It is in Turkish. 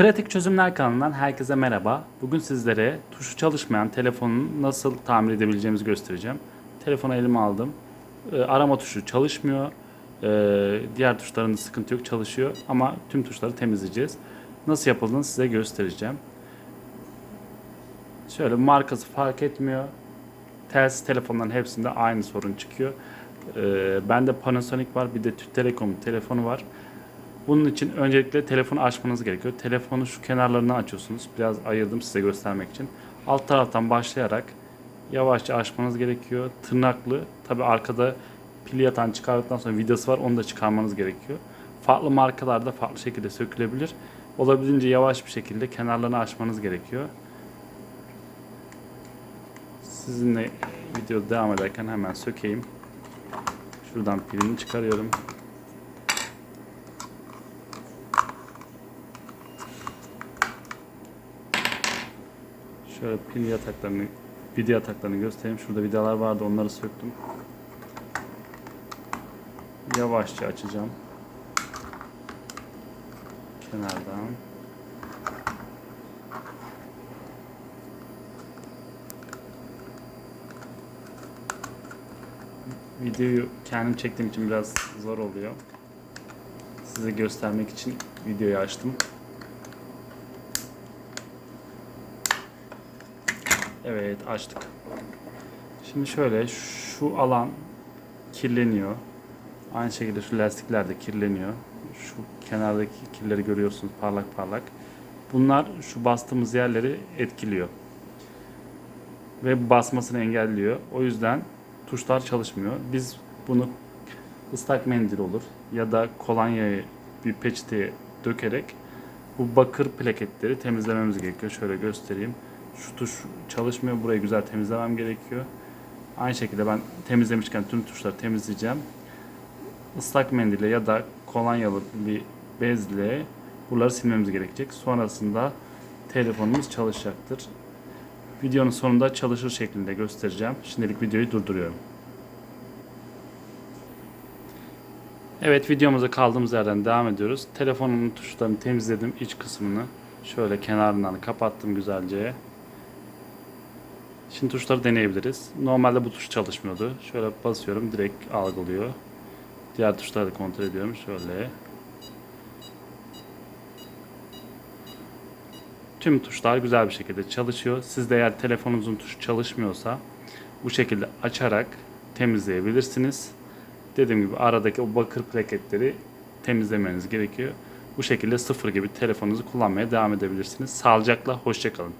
Pratik Çözümler kanalından herkese merhaba. Bugün sizlere tuşu çalışmayan telefonun nasıl tamir edebileceğimizi göstereceğim. Telefonu elime aldım. Ee, arama tuşu çalışmıyor. Ee, diğer tuşlarında sıkıntı yok çalışıyor ama tüm tuşları temizleyeceğiz. Nasıl yapıldığını size göstereceğim. Şöyle markası fark etmiyor. Telsiz telefonların hepsinde aynı sorun çıkıyor. Ee, bende Panasonic var bir de Türk Telekom telefonu var. Bunun için öncelikle telefonu açmanız gerekiyor. Telefonu şu kenarlarından açıyorsunuz. Biraz ayırdım size göstermek için. Alt taraftan başlayarak yavaşça açmanız gerekiyor. Tırnaklı. Tabi arkada pil yatağını çıkardıktan sonra vidası var. Onu da çıkarmanız gerekiyor. Farklı markalarda farklı şekilde sökülebilir. Olabildiğince yavaş bir şekilde kenarlarını açmanız gerekiyor. Sizinle video devam ederken hemen sökeyim. Şuradan pilini çıkarıyorum. Şöyle pil yataklarını, video yataklarını göstereyim. Şurada vidalar vardı onları söktüm. Yavaşça açacağım. Kenardan. Videoyu kendim çektiğim için biraz zor oluyor. Size göstermek için videoyu açtım. Evet açtık. Şimdi şöyle şu alan kirleniyor. Aynı şekilde şu lastikler de kirleniyor. Şu kenardaki kirleri görüyorsunuz parlak parlak. Bunlar şu bastığımız yerleri etkiliyor. Ve basmasını engelliyor. O yüzden tuşlar çalışmıyor. Biz bunu ıslak mendil olur ya da kolonyayı bir peçeteye dökerek bu bakır plaketleri temizlememiz gerekiyor. Şöyle göstereyim. Şu tuş çalışmıyor. Burayı güzel temizlemem gerekiyor. Aynı şekilde ben temizlemişken tüm tuşları temizleyeceğim. Islak mendille ya da kolonyalı bir bezle buraları silmemiz gerekecek. Sonrasında telefonumuz çalışacaktır. Videonun sonunda çalışır şeklinde göstereceğim. Şimdilik videoyu durduruyorum. Evet videomuza kaldığımız yerden devam ediyoruz. Telefonumun tuşlarını temizledim iç kısmını. Şöyle kenarından kapattım güzelce. Şimdi tuşları deneyebiliriz. Normalde bu tuş çalışmıyordu. Şöyle basıyorum direkt algılıyor. Diğer tuşları da kontrol ediyorum. Şöyle. Tüm tuşlar güzel bir şekilde çalışıyor. Siz de eğer telefonunuzun tuşu çalışmıyorsa bu şekilde açarak temizleyebilirsiniz. Dediğim gibi aradaki o bakır plaketleri temizlemeniz gerekiyor. Bu şekilde sıfır gibi telefonunuzu kullanmaya devam edebilirsiniz. Sağlıcakla, hoşçakalın.